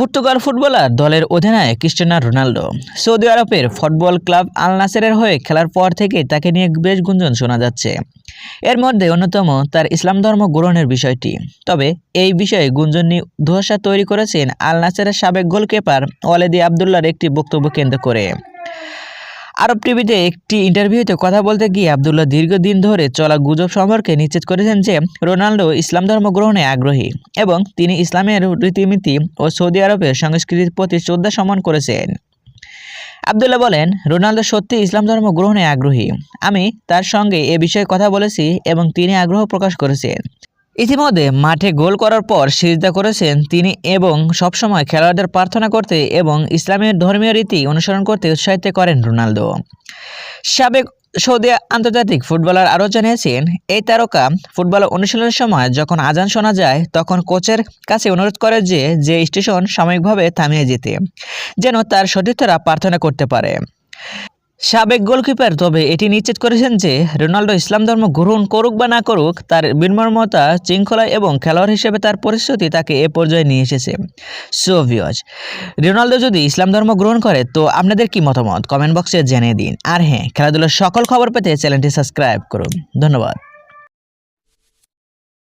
Portugal footballer দলের অধিনায়ক Cristiano Ronaldo. Saudi আরবের ফুটবল ক্লাব আল নাসেরের হয়ে খেলার পর থেকে তাকে নিয়ে বেশ গুঞ্জন শোনা যাচ্ছে। এর মধ্যে অন্যতম তার ইসলাম ধর্ম গ্রহণের বিষয়টি। তবে এই বিষয়ে গুঞ্জন নিয়ে ধোঁয়াশা তৈরি করেছেন আল নাসেরের সাবেক গোলকিপার ওয়ালেদি আবদুল্লার একটি বক্তব্য কেন্দ্র করে। আরব টিভিতে একটি ইন্টারভিউতে কথা বলতে গিয়ে আবদুল্লাহ দীর্ঘদিন ধরে চলা গুজব সম্পর্কে নিশ্চিত করেছেন যে রোনাল্ডো ইসলাম ধর্ম গ্রহণে আগ্রহী এবং তিনি ইসলামের রীতিনীতি ও সৌদি আরবের সংস্কৃতির প্রতি শ্রদ্ধা সম্মান করেছেন। আবদুল্লাহ বলেন রোনাল্ডো সত্যি ইসলাম ধর্ম গ্রহণে আগ্রহী। আমি তার সঙ্গে এ বিষয়ে কথা বলেছি এবং তিনি আগ্রহ প্রকাশ করেছেন। ইতিমধ্যে মাঠে গোল করার পর সিজদা করেছেন তিনি এবং সবসময় খেলোয়াড়দের প্রার্থনা করতে এবং ইসলামের ধর্মীয় রীতি অনুসরণ করতে উৎসাহিত করেন রোনালদো। সাবেক সৌদি আন্তর্জাতিক ফুটবলার আরও জানিয়েছেন, এই তারকা ফুটবল অনুশীলনের সময় যখন আজান শোনা যায়, তখন কোচের কাছে অনুরোধ করে যে যে স্টেশন সাময়িকভাবে থামিয়ে যেতে, যেন তার সতীর্থরা প্রার্থনা করতে পারে। সাবেক গোলকিপার, তবে এটি নিশ্চিত করেছেন যে রোনাল্ডো ইসলাম ধর্ম গ্রহণ করুক বা না করুক, তার বিনম্রতা, শৃঙ্খলা এবং খেলোয়াড় হিসেবে তার পরিস্থিতি তাকে এ পর্যায়ে নিয়ে এসেছে। সোভিয়জ রোনাল্ডো যদি ইসলাম ধর্ম গ্রহণ করে, তো আপনাদের কি মতামত? কমেন্ট বক্সে জেনে দিন। আর হ্যাঁ খেলাধুলার সকল খবর পেতে চ্যানেলটি সাবস্ক্রাইব করুন। ধন্যবাদ।